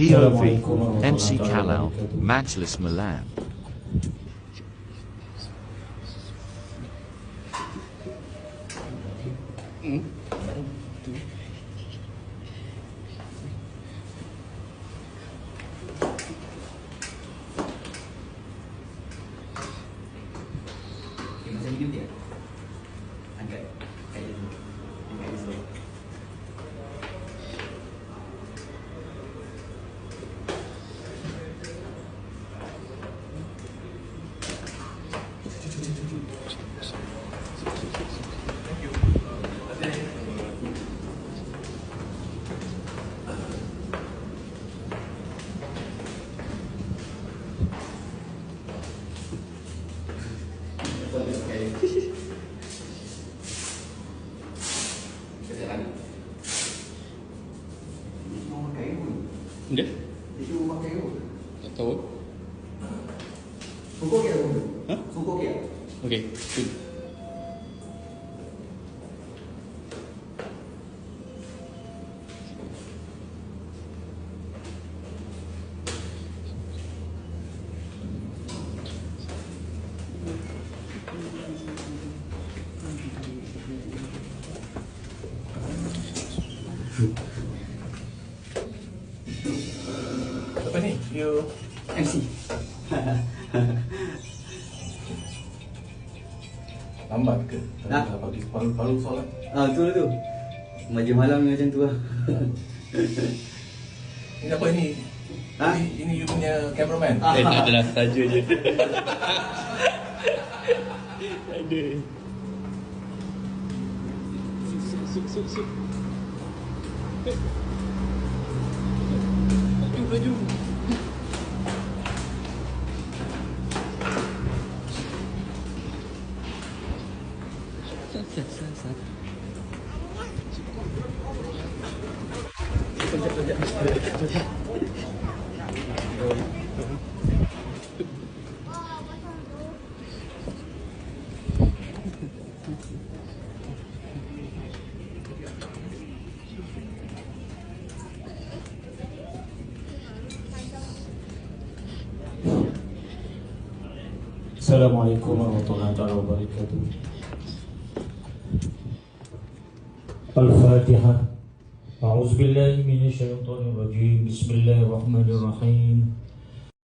POV, MC Kalal, Majlis Milan. Dia? Itu rumah kayu. Tak tahu. Pukul ke apa? Ha? Pukul ke? Okey. Good. Apa ni? You MC. lambat ke? Ha? Dah pagi paru-paru solat. Ah, tu lah tu. Majlis malam ni macam tu lah. Ini apa ini? Ha? Ini, ini you punya cameraman. Ah. Eh, tak adalah saja je. Ada. Suk, suk, suk, Bedou. Sekejap, sekejap. السلام عليكم ورحمة الله وبركاته. الفاتحة. أعوذ بالله من الشيطان الرجيم. بسم الله الرحمن الرحيم.